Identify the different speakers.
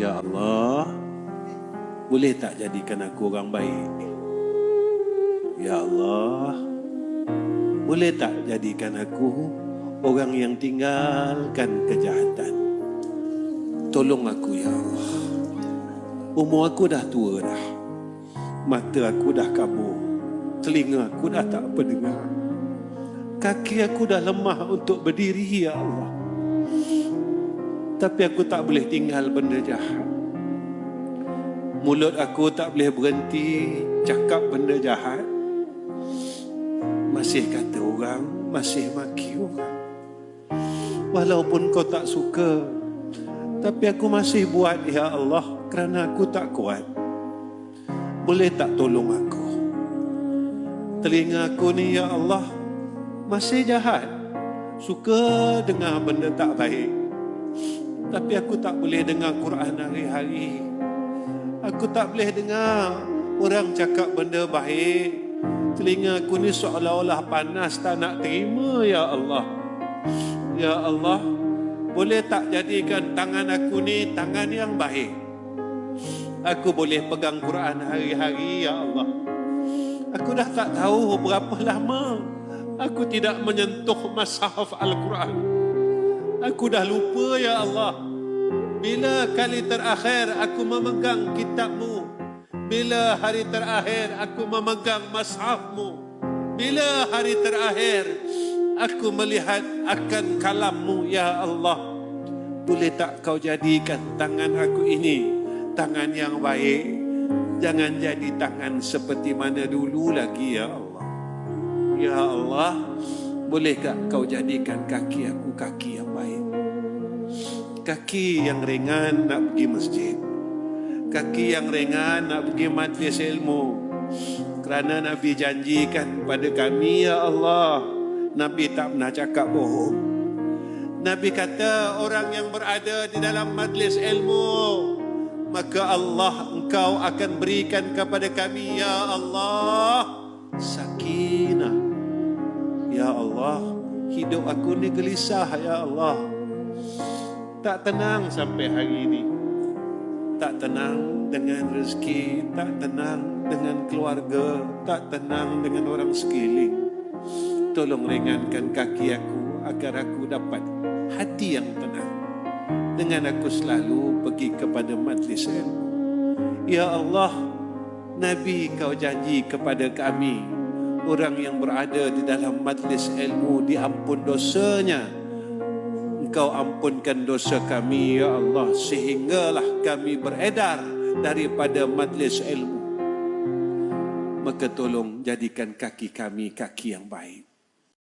Speaker 1: Ya Allah, boleh tak jadikan aku orang baik? Ya Allah, boleh tak jadikan aku orang yang tinggalkan kejahatan? Tolong aku ya Allah. Umur aku dah tua dah. Mata aku dah kabur. Telinga aku dah tak pendengar. Kaki aku dah lemah untuk berdiri ya Allah. Tapi aku tak boleh tinggal benda jahat. Mulut aku tak boleh berhenti cakap benda jahat. Masih kata orang, masih maki orang. Walaupun kau tak suka, tapi aku masih buat ya Allah kerana aku tak kuat. Boleh tak tolong aku? Telinga aku ni ya Allah masih jahat. Suka dengar benda tak baik. Tapi aku tak boleh dengar Quran hari-hari. Aku tak boleh dengar orang cakap benda baik. Telinga aku ni seolah-olah panas tak nak terima ya Allah. Ya Allah, boleh tak jadikan tangan aku ni tangan yang baik? Aku boleh pegang Quran hari-hari ya Allah. Aku dah tak tahu berapa lama aku tidak menyentuh mushaf Al-Quran. Aku dah lupa ya Allah. Bila kali terakhir aku memegang kitabmu? Bila hari terakhir aku memegang mashafmu? Bila hari terakhir aku melihat akan kalammu ya Allah? Boleh tak kau jadikan tangan aku ini tangan yang baik? Jangan jadi tangan seperti mana dulu lagi ya Allah. Ya Allah, bolehkah kau jadikan kaki aku kaki yang baik? Kaki yang ringan nak pergi masjid. Kaki yang ringan nak pergi majlis ilmu. Kerana Nabi janjikan pada kami, Ya Allah, Nabi tak pernah cakap bohong. Nabi kata orang yang berada di dalam majlis ilmu, maka Allah engkau akan berikan kepada kami, Ya Allah, sakinah. Ya Allah, hidup aku ni gelisah, Ya Allah. Tak tenang sampai hari ini. Tak tenang dengan rezeki, tak tenang dengan keluarga, tak tenang dengan orang sekeliling. Tolong ringankan kaki aku agar aku dapat hati yang tenang. Dengan aku selalu pergi kepada majlis ilmu. Ya Allah, Nabi kau janji kepada kami, orang yang berada di dalam majlis ilmu diampun dosanya. Engkau ampunkan dosa kami ya Allah sehinggalah kami beredar daripada majlis ilmu. Maka tolong jadikan kaki kami kaki yang baik.